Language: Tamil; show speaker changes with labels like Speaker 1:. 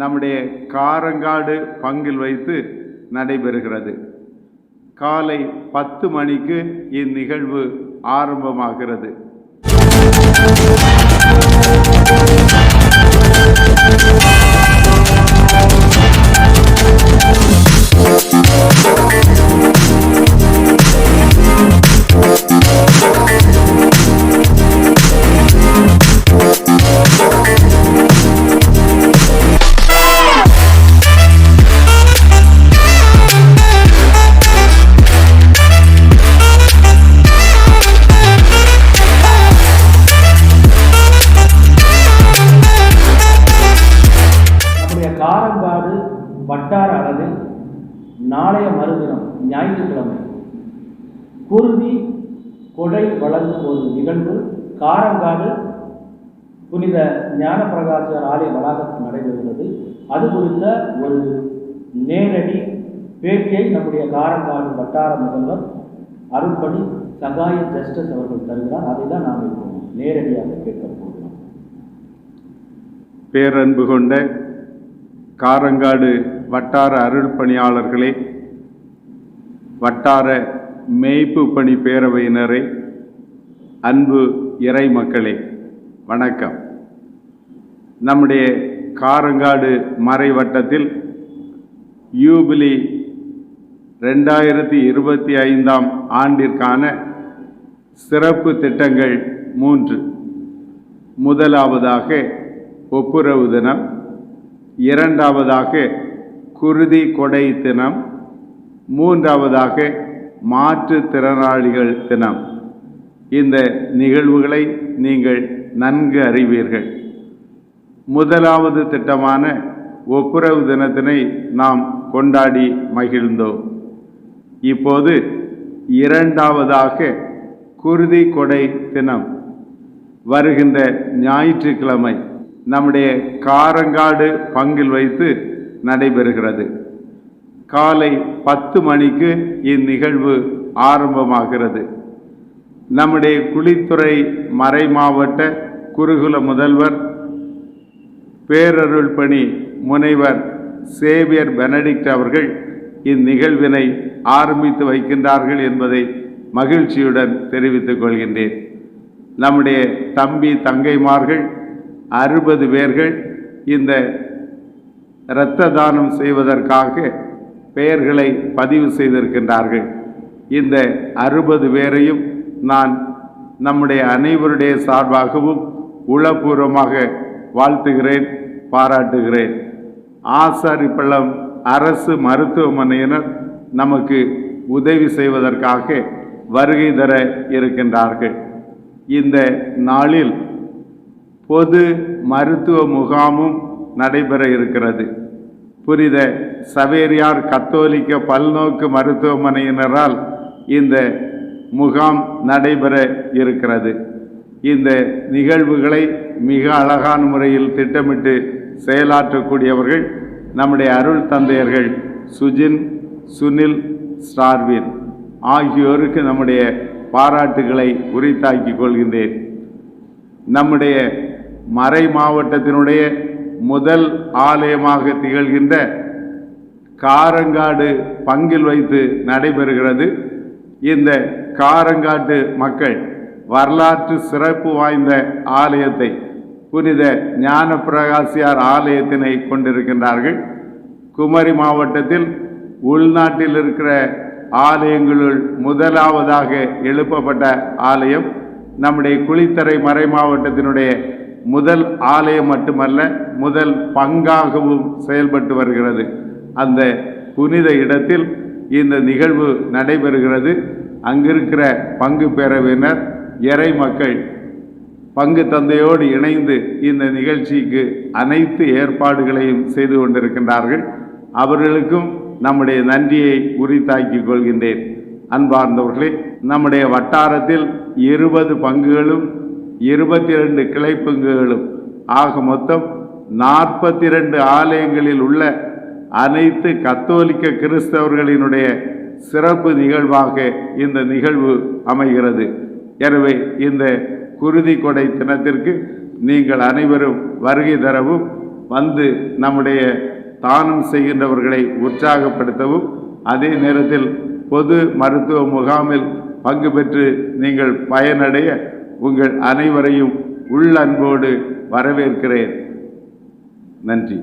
Speaker 1: நம்முடைய காரங்காடு பங்கில் வைத்து நடைபெறுகிறது. காலை பத்து மணிக்கு இந்நிகழ்வு ஆரம்பமாகிறது.
Speaker 2: நம்முடைய மறுதினம் ஞாயிற்றுக்கிழமை. குருதி கொடை வழங்கும் ஒரு நிகழ்வு காரங்காடு புனித ஞானப்பிரகாசர் ஆலய வளாகத்தில் நடைபெறுகிறது. அது குறித்த ஒரு நேரடி பேட்டியை நம்முடைய காரங்காடு வட்டார முதல்வர் அருள்பணி சகாய ஜஸ்டிஸ் அவர்கள் தருகிறார். அதை தான் நாம் இப்போ நேரடியாக கேட்க போகிறோம்.
Speaker 1: பேரன்பு கொண்ட காரங்காடு வட்டார அருள் பணியாளர்களே வட்டார மேய்ப்பு பணி பேரவையினரே அன்பு இறை மக்களே வணக்கம். நம்முடைய காரங்காடு மறை வட்டத்தில் யூபிலி ரெண்டாயிரத்தி இருபத்தி ஐந்தாம் ஆண்டிற்கான சிறப்பு திட்டங்கள் மூன்று. முதலாவதாக ஒப்புரவு தினம் இரண்டாவதாக குருதி கொடை தினம் மூன்றாவதாக மாற்றுத்திறனாளிகள் தினம். இந்த நிகழ்வுகளை நீங்கள் நன்கு அறிவீர்கள். முதலாவது திட்டமான ஒப்புரவு தினத்தினை நாம் கொண்டாடி மகிழ்ந்தோம். இப்போது இரண்டாவதாக குருதி கொடை தினம். வருகின்ற ஞாயிற்றுக்கிழமை நம்முடைய காரங்காடு பங்கில் வைத்து நடைபெறுகிறது. காலை பத்து மணிக்கு இந்நிகழ்வு ஆரம்பமாகிறது. நம்முடைய குளித்துறை மறை மாவட்ட குருகுல முதல்வர் பேரருள் பணி முனைவர் சேவியர் பெனடிக்ட் அவர்கள் இந்நிகழ்வினை ஆரம்பித்து வைக்கின்றார்கள் என்பதை மகிழ்ச்சியுடன் தெரிவித்துக் கொள்கின்றேன். நம்முடைய தம்பி தங்கைமார்கள் அறுபது பேர்கள் இந்த இரத்த தானம் செய்வதற்காக பெயர்களை பதிவு செய்திருக்கின்றார்கள். இந்த அறுபது பேரையும் நான் நம்முடைய அனைவருடைய சார்பாகவும் உளப்பூர்வமாக வாழ்த்துகிறேன் பாராட்டுகிறேன். ஆசாரிப்பள்ளம் அரசு மருத்துவமனையினர் நமக்கு உதவி செய்வதற்காக வருகை தர இருக்கின்றார்கள். இந்த நாளில் பொது மருத்துவ முகாமும் நடைபெற இருக்கிறது. புனித சவேரியார் கத்தோலிக்க பல்நோக்கு மருத்துவமனையினரால் இந்த முகாம் நடைபெற இருக்கிறது. இந்த நிகழ்வுகளை மிக அழகான முறையில் திட்டமிட்டு செயலாற்றக்கூடியவர்கள் நம்முடைய அருள் தந்தையர்கள் சுஜின் சுனில் ஸ்டார்வின் ஆகியோருக்கு நம்முடைய பாராட்டுகளை உரித்தாக்கிக் கொள்கின்றேன். நம்முடைய மறை மாவட்டத்தினுடைய முதல் ஆலயமாக திகழ்கின்ற காரங்காடு பங்கில் வைத்து நடைபெறுகிறது. இந்த காரங்காட்டு மக்கள் வரலாற்று சிறப்பு வாய்ந்த ஆலயத்தை புனித ஞானப்பிரகாசியார் ஆலயத்தினை கொண்டிருக்கின்றார்கள். குமரி மாவட்டத்தில் உள்நாட்டில் இருக்கிற ஆலயங்களுள் முதலாவதாக எழுப்பப்பட்ட ஆலயம். நம்முடைய குளித்தரை மறை மாவட்டத்தினுடைய முதல் ஆலயம் மட்டுமல்ல முதல் பங்காகவும் செயல்பட்டு வருகிறது. அந்த புனித இடத்தில் இந்த நிகழ்வு நடைபெறுகிறது. அங்கிருக்கிற பங்கு பேரவையினர் இறை மக்கள் பங்கு தந்தையோடு இணைந்து இந்த நிகழ்ச்சிக்கு அனைத்து ஏற்பாடுகளையும் செய்து கொண்டிருக்கின்றார்கள். அவர்களுக்கும் நம்முடைய நன்றியை உரித்தாக்கிக் கொள்கின்றேன். அன்பார்ந்தவர்களே நம்முடைய வட்டாரத்தில் இருபது பங்குகளும் இருபத்தி ரெண்டு கிளை பங்குகளும் ஆக மொத்தம் நாற்பத்தி ரெண்டு ஆலயங்களில் உள்ள அனைத்து கத்தோலிக்க கிறிஸ்தவர்களினுடைய சிறப்பு நிகழ்வாக இந்த நிகழ்வு அமைகிறது. எனவே இந்த குருதி கொடை தினத்திற்கு நீங்கள் அனைவரும் வருகை தரவும் வந்து நம்முடைய தானம் செய்கின்றவர்களை உற்சாகப்படுத்தவும். அதே நேரத்தில் பொது மருத்துவ முகாமில் பங்கு பெற்று நீங்கள் பயனடைய உங்கள் அனைவரையும் உள்ளன்போடு வரவேற்கிறேன். நன்றி.